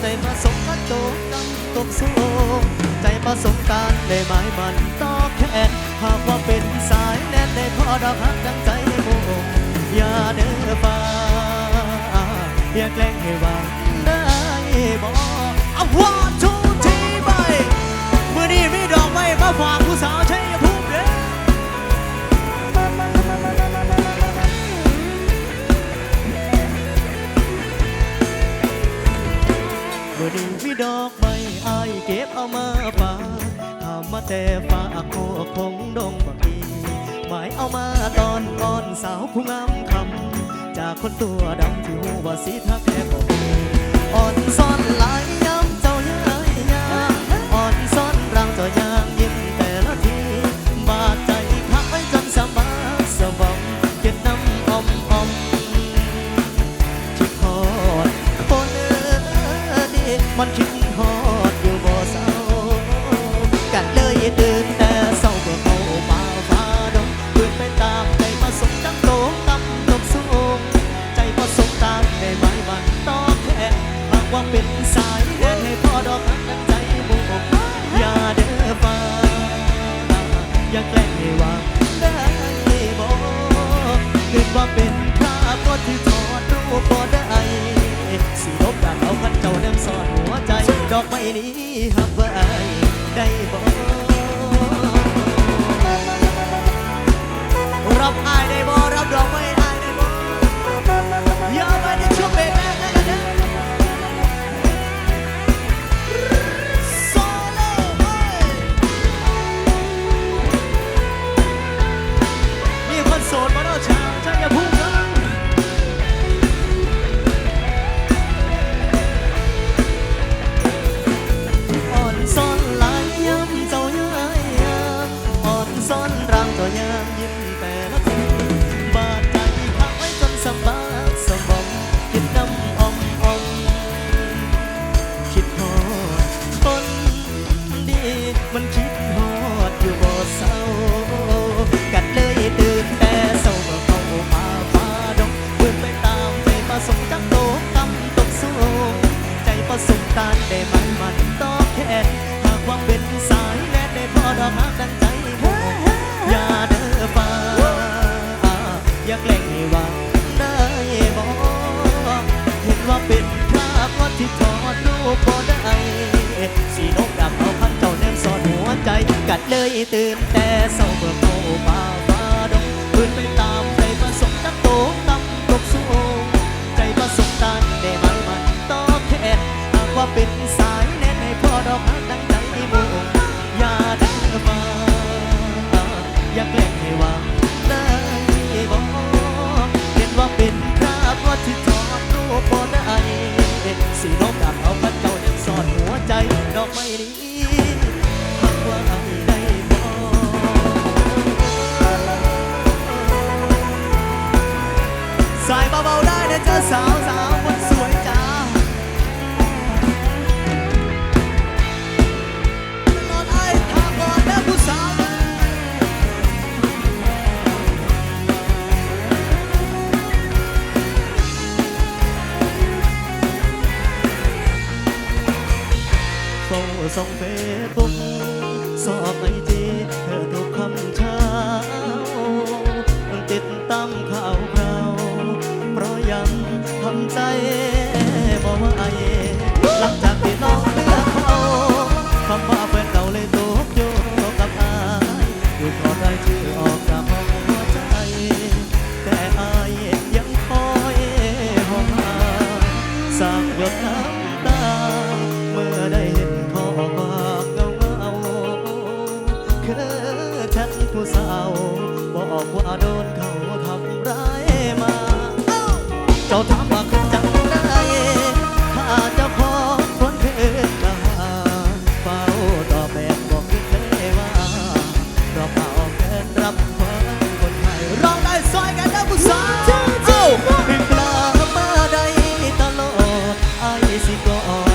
ใจมาสมกันโตกำตกสูงใจประสงการได้หมายมันต่อแขนหากว่าเป็นสายแน่นได้พอดอกหักดังใจหมู่อย่าเด้อฟ้าอย่าแกล้งให้วาง แต่ฝาโคคงดงบักดีหมายเอามาตอนก่อนสาวผู้งามคำจากคนตัวดำที่หูว่าสีทักแค่บอกอ่อนซ่อนหลายย้ำเจ้าย้ายยาอ่อนซ่อนรังเจ้ายางยิ้มแต่ละทีบาดใจพักไว้จนสบายสบองเก็บน้ำอมอมคิดฮอดคนเออดีมันคิด ว่าเป็นพระก็ที่ทอดรูปบ่ได้สิลบดักเอาขันเจ้าแนมสอนหัวใจ ดอกไม้นี้หักไว้ได้บ่รับอายได้ ได้ไหมมันต่อแขนหากว่าเป็นสายแน่ได้พอดอกหักดังใจหมู่อย่าเด้อฟ้าอย่าแกล้งให้วังได้บอกเห็นว่าเป็นภาพว่าที่ทอดรูปบ่ได้สีนกดำเอาพันเจ้าแนมซ่อนหัวใจกัดเลยตื่นแต่เศร้าเมื่อเข้าบ้า ไม้นี้ ส่งเฟซบุ๊ก ฉันผู้สาวบอกว่าโดนเขาทำร้ายมา เจ้าถามว่าคือจังได้ถ้าเจ้าของคนเกิดมาเฝ้าต่อแบบบอกคือเคยว่าเราเป่าแฟนรับความคนไทยร้องได้ซอยกันนะผู้สาวเอ้าคือกล้ามาได้ตลอดไอ้สิกอ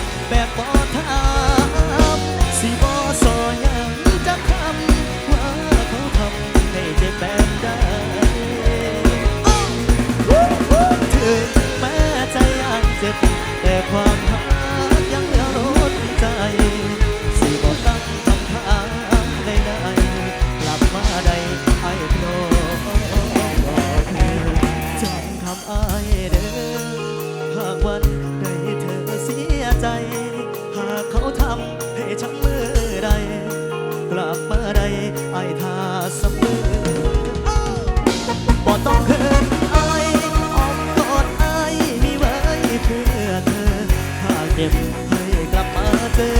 เพื่อเธอ ถ้าเจ็บให้กลับมาเจอ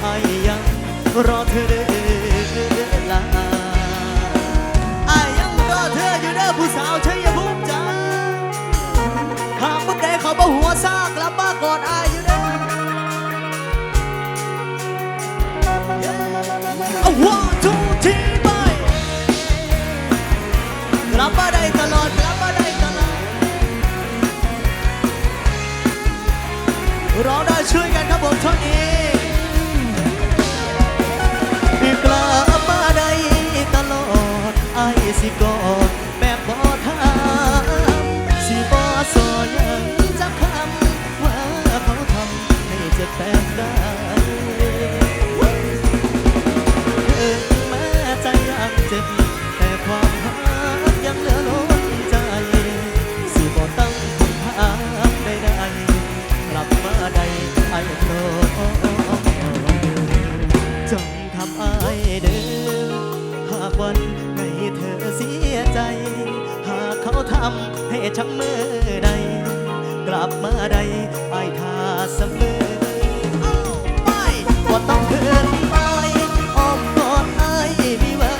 ไอยังรอเธอเด้อ ว้เดิมหากวันไหนเธอเสียใจ หากเขาทำให้ช้ำเมื่อใด กลับมาใดไอ้ทาเสมอว่าต้องเดินไปอ้อมกอดไอ้มีไว้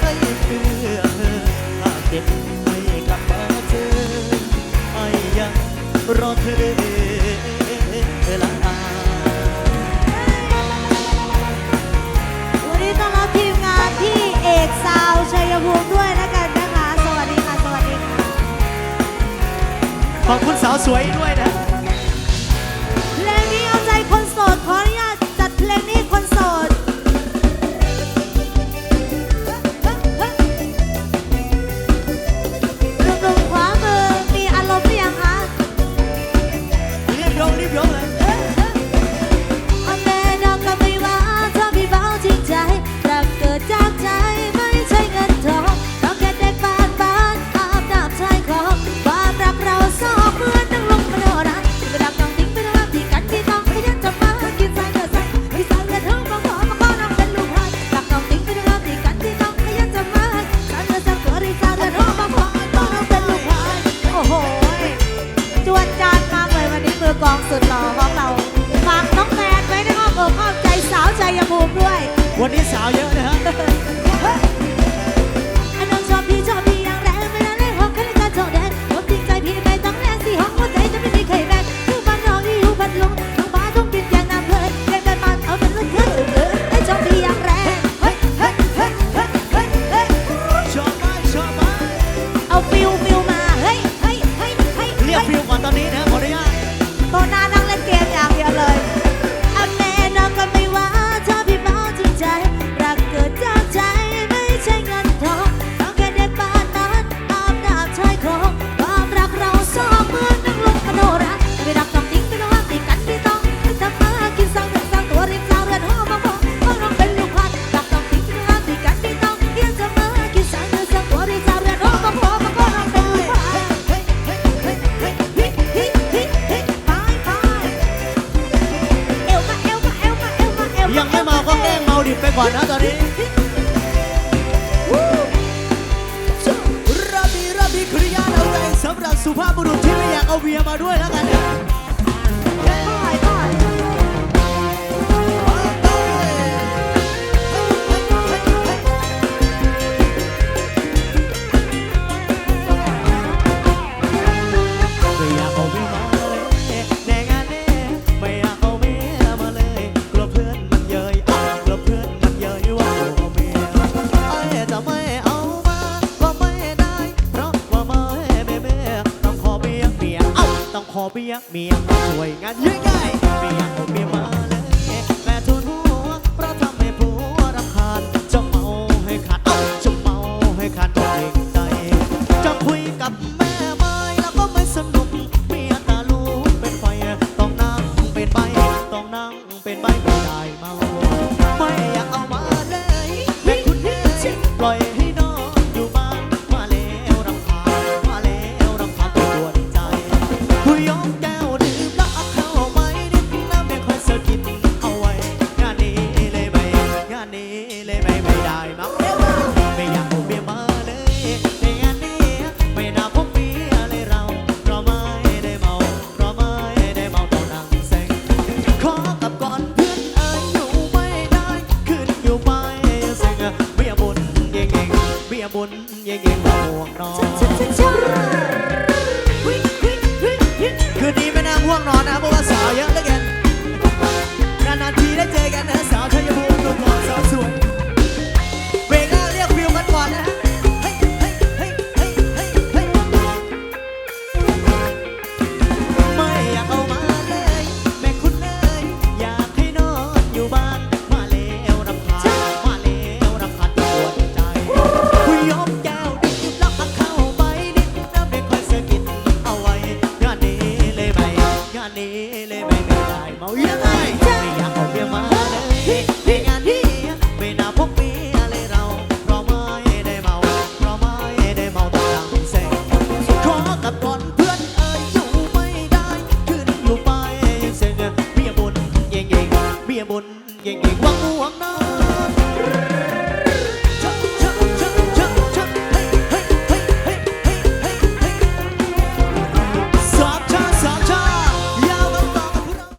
เพื่อเธอหากเก็บไม่กลับมาเจอไอ้ยังรอเธอ ภูมิด้วยนะกันนะคะ สวัสดีค่ะ สวัสดีค่ะ ขอบคุณสาวสวยด้วยนะ วันนี้สาวเยอะนะฮะ สุภาพบุรุษที่ไม่อยากเอาเบียร์มาด้วยแล้วกัน อเบี้ยเมียมาช่วยงานเยอะใหญ่เมียผมเมียมาเลยแม่ทุนหัวเพราะทำให้ผัวรำคาญจะเมาให้ขาดจะเมาให้ขาดเองใจจะคุยกับ 차차차차